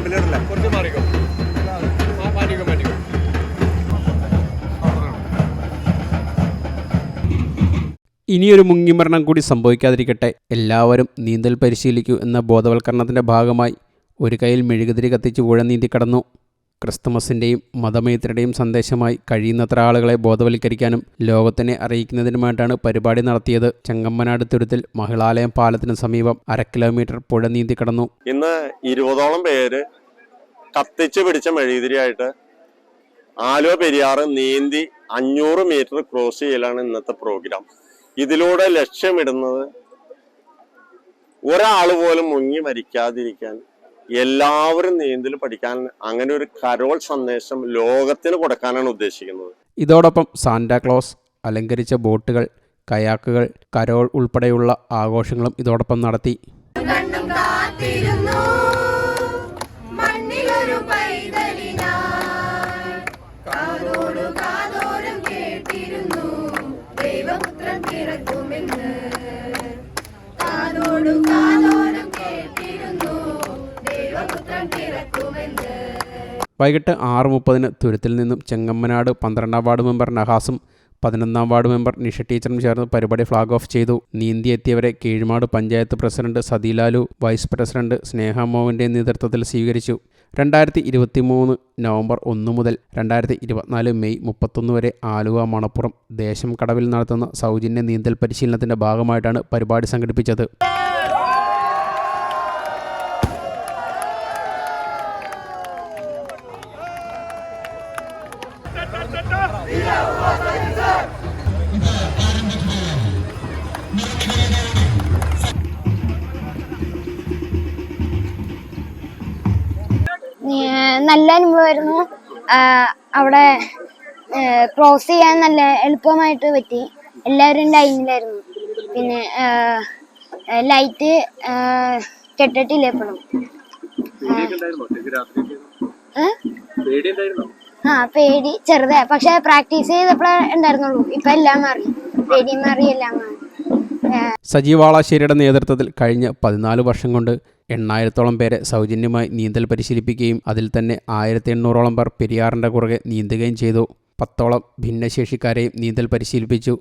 കുറച്ച് ഇനിയൊരു മുങ്ങിമരണം കൂടി സംഭവിക്കാതിരിക്കട്ടെ. എല്ലാവരും നീന്തൽ പരിശീലിക്കൂ എന്ന ബോധവൽക്കരണത്തിന്റെ ഭാഗമായി ഒരു കയ്യിൽ മെഴുകുതിരി കത്തിച്ച് പുഴ നീന്തി കടന്നു. ക്രിസ്തുമസിന്റെയും മതമൈത്രിയുടെയും സന്ദേശമായി കഴിയുന്നത്ര ആളുകളെ ബോധവൽക്കരിക്കാനും ലോകത്തിനെ അറിയിക്കുന്നതിനുമായിട്ടാണ് പരിപാടി നടത്തിയത്. ചെങ്ങമ്മനാട് തുരുത്തിൽ മഹിളാലയം പാലത്തിന് സമീപം അര കിലോമീറ്റർ പുഴ നീന്തി കടന്നു. ഇന്ന് ഇരുപതോളം പേര് കത്തിച്ച് പിടിച്ച മെഴുകുതിരിയായിട്ട് ആലുവ പെരിയാറ് നീന്തി അഞ്ഞൂറ് മീറ്റർ ക്രോസ് ചെയ്യലാണ് ഇന്നത്തെ പ്രോഗ്രാം. ഇതിലൂടെ ലക്ഷ്യമിടുന്നത് ഒരാൾ പോലും മുങ്ങി മരിക്കാതിരിക്കാൻ എല്ലാവരും നീന്തൽ പഠിക്കാൻ അങ്ങനെ ഒരു കരോൾ സന്ദേശം ലോകത്തിന് കൊടുക്കാനാണ് ഉദ്ദേശിക്കുന്നത്. ഇതോടൊപ്പം സാന്റാക്ലോസ് അലങ്കരിച്ച ബോട്ടുകൾ കയാക്കുകൾ കരോൾ ഉൾപ്പെടെയുള്ള ആഘോഷങ്ങളും ഇതോടൊപ്പം നടത്തി. വൈകിട്ട് ആറ് മുപ്പതിന് തുരുത്തിൽ നിന്നും ചെങ്ങമ്മനാട് പന്ത്രണ്ടാം വാർഡ് മെമ്പർ നഹാസും പതിനൊന്നാം വാർഡ് മെമ്പർ നിഷ ടീച്ചറും ചേർന്ന് പരിപാടി ഫ്ലാഗ് ഓഫ് ചെയ്തു. നീന്തിയെത്തിയവരെ Keezhmad panchayat president Sathilalu vice president Sneha മോഹന്റെ നേതൃത്വത്തിൽ സ്വീകരിച്ചു. രണ്ടായിരത്തി ഇരുപത്തി മൂന്ന് നവംബർ ഒന്ന് മുതൽ രണ്ടായിരത്തി ഇരുപത്തിനാല് മെയ് മുപ്പത്തൊന്ന് വരെ ആലുവ മണപ്പുറം ദേശം കടവിൽ നടത്തുന്ന സൗജന്യ നീന്തൽ പരിശീലനത്തിന്റെ ഭാഗമായിട്ടാണ് പരിപാടി സംഘടിപ്പിച്ചത്. നല്ല അനുഭവമായിരുന്നു. അവിടെ ക്രോസ് ചെയ്യാൻ നല്ല എളുപ്പമായിട്ട് പറ്റി. എല്ലാവരും ലൈനിലായിരുന്നു പിന്നെ ലൈറ്റ് കെട്ടിട്ടില്ല എപ്പോഴും? ആ പേടി ചെറുതാ. പക്ഷെ പ്രാക്ടീസ് ചെയ്തപ്പോഴേ ഉണ്ടായിരുന്നുള്ളൂ. ഇപ്പൊ എല്ലാം മാറി. പേടി മാറി എല്ലാം മാറി. സജീവ് വാളാശ്ശേരിയുടെ നേതൃത്വത്തിൽ കഴിഞ്ഞ പതിനാല് വർഷം കൊണ്ട് എണ്ണായിരത്തോളം പേരെ സൗജന്യമായി നീന്തൽ പരിശീലിപ്പിക്കുകയും അതിൽ തന്നെ ആയിരത്തി എണ്ണൂറോളം പേർ പെരിയാറിന്റെ കുറുകെ നീന്തുകയും ചെയ്തു. പത്തോളം ഭിന്നശേഷിക്കാരെയും നീന്തൽ പരിശീലിപ്പിച്ചു.